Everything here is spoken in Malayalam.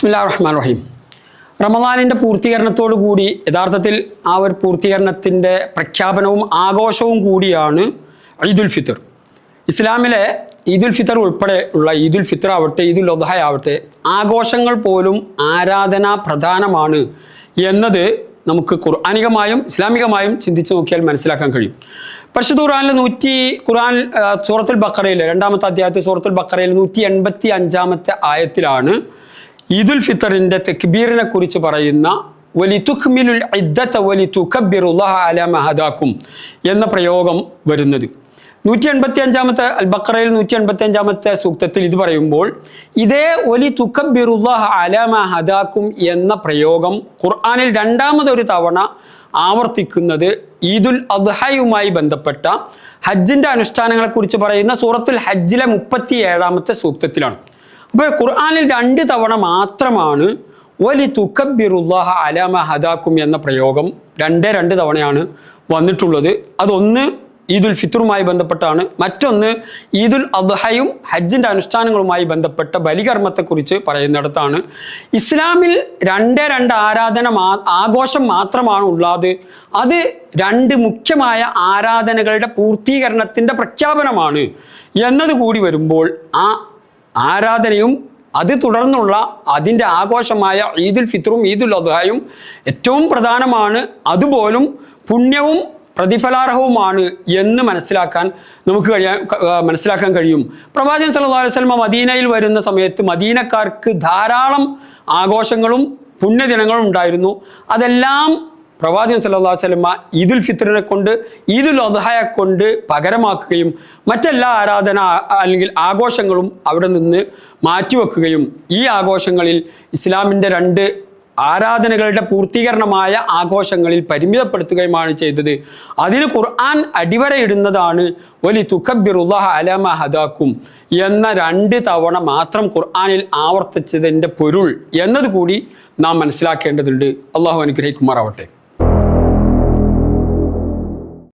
ബിസ്മില്ലാ റഹ്മാൻ റഹീം റമദാനിന്റെ പൂർത്തീകരണത്തോടു കൂടി യഥാർത്ഥത്തിൽ ആ ഒരു പൂർത്തീകരണത്തിന്റെ പ്രഖ്യാപനവും ആഘോഷവും കൂടിയാണ് ഈദുൽ ഫിത്തർ ഇസ്ലാമിലെ ഈദുൽ ഫിത്തർ ഉൾപ്പെടെ ഉള്ള ഈദുൽ ഫിത്തർ ആവട്ടെ ഈദുൽ ഒദ്ഹ ആവട്ടെ ആഘോഷങ്ങൾ പോലും ആരാധന പ്രധാനമാണ് എന്നത് നമുക്ക് ഖുർആാനികമായും ഇസ്ലാമികമായും ചിന്തിച്ചു നോക്കിയാൽ മനസ്സിലാക്കാൻ കഴിയും. പരിശുദ്ധ ഖുറാനിൽ നൂറ്റി ഖുർആൻ സൂറത്തുൽ ബക്കറയിൽ രണ്ടാമത്തെ അധ്യായത്തിൽ സൂറത്തുൽ ബക്കറയിൽ നൂറ്റി എൺപത്തി അഞ്ചാമത്തെ ആയത്തിലാണ് ഈദുൽ ഫിത്തറിന്റെ തെക്ബീറിനെ കുറിച്ച് പറയുന്ന വലി തുഖ്മിലുൽ ഇദ്ദത്ത വലി തുക്കബിറുല്ലാഹ അല മഹദാക്കും എന്ന പ്രയോഗം വരുന്നത്. നൂറ്റി എൺപത്തി അഞ്ചാമത്തെ അൽ ബക്രയിൽ നൂറ്റി എൺപത്തി അഞ്ചാമത്തെ സൂക്തത്തിൽ ഇത് പറയുമ്പോൾ ഇതേ ഒലി തുക്കബിറുല്ലാഹ അല മഹദാക്കും എന്ന പ്രയോഗം ഖുർആാനിൽ രണ്ടാമതൊരു തവണ ആവർത്തിക്കുന്നത് ഈദുൽ അദ്ഹയുമായി ബന്ധപ്പെട്ട ഹജ്ജിന്റെ അനുഷ്ഠാനങ്ങളെക്കുറിച്ച് പറയുന്ന സൂറത്തുൽ ഹജ്ജിലെ മുപ്പത്തി ഏഴാമത്തെ സൂക്തത്തിലാണ്. അപ്പോൾ ഖുർആാനിൽ രണ്ട് തവണ മാത്രമാണ് വലി തുക്കബിറുല്ലാഹ അലാമ ഹദാക്കും എന്ന പ്രയോഗം രണ്ടേ രണ്ട് തവണയാണ് വന്നിട്ടുള്ളത്. അതൊന്ന് ഈദുൽ ഫിത്തറുമായി ബന്ധപ്പെട്ടാണ്. മറ്റൊന്ന് ഈദുൽ അദ്ഹയും ഹജ്ജിന്റെ അനുഷ്ഠാനങ്ങളുമായി ബന്ധപ്പെട്ട ബലികർമ്മത്തെക്കുറിച്ച് പറയുന്നിടത്താണ്. ഇസ്ലാമിൽ രണ്ടേ രണ്ട് ആരാധന മാ ആഘോഷം മാത്രമാണ് ഉള്ളത്. അത് രണ്ട് മുഖ്യമായ ആരാധനകളുടെ പൂർത്തീകരണത്തിന്റെ പ്രഖ്യാപനമാണ്. എന്നതുകൂടി വരുമ്പോൾ ആ ആരാധനയും അത് തുടർന്നുള്ള അതിന്റെ ആഘോഷമായ ഈദുൽ ഫിത്റും ഈദുൽ അദ്ഹായും ഏറ്റവും പ്രധാനമാണ്. അതുപോലും പുണ്യവും പ്രതിഫലാർഹവുമാണ് എന്ന് മനസ്സിലാക്കാൻ നമുക്ക് കഴിയാൻ മനസ്സിലാക്കാൻ കഴിയും. പ്രവാചകൻ സല്ലല്ലാഹു അലൈഹി വസല്ലമ മദീനയിൽ വരുന്ന സമയത്ത് മദീനക്കാർക്ക് ധാരാളം ആഘോഷങ്ങളും പുണ്യദിനങ്ങളും ഉണ്ടായിരുന്നു. അതെല്ലാം പ്രവാചകൻ സല്ലാ അലൈഹി വസല്ലമ ഈദുൽ ഫിത്റിനെ കൊണ്ട് ഈദുൽ അദ്ഹയെ കൊണ്ട് പകരമാക്കുകയും മറ്റെല്ലാ ആരാധന അല്ലെങ്കിൽ ആഘോഷങ്ങളും അവിടെ നിന്ന് മാറ്റിവെക്കുകയും ഈ ആഘോഷങ്ങളിൽ ഇസ്ലാമിന്റെ രണ്ട് ആരാധനകളുടെ പൂർത്തീകരണമായ ആഘോഷങ്ങളിൽ പരിമിതപ്പെടുത്തുകയുമാണ് ചെയ്തത്. അതിന് ഖുർആൻ അടിവരയിടുന്നതാണ് വലി തുക്കബിറുല്ലാഹ അലമ ഹദാക്കും എന്ന രണ്ട് തവണ മാത്രം ഖുർആനിൽ ആവർത്തിച്ചതിന്റെ പൊരുൾ എന്നതുകൂടി നാം മനസ്സിലാക്കേണ്ടതുണ്ട്. അള്ളാഹു അനുഗ്രഹിക്കുമാറാവട്ടെ.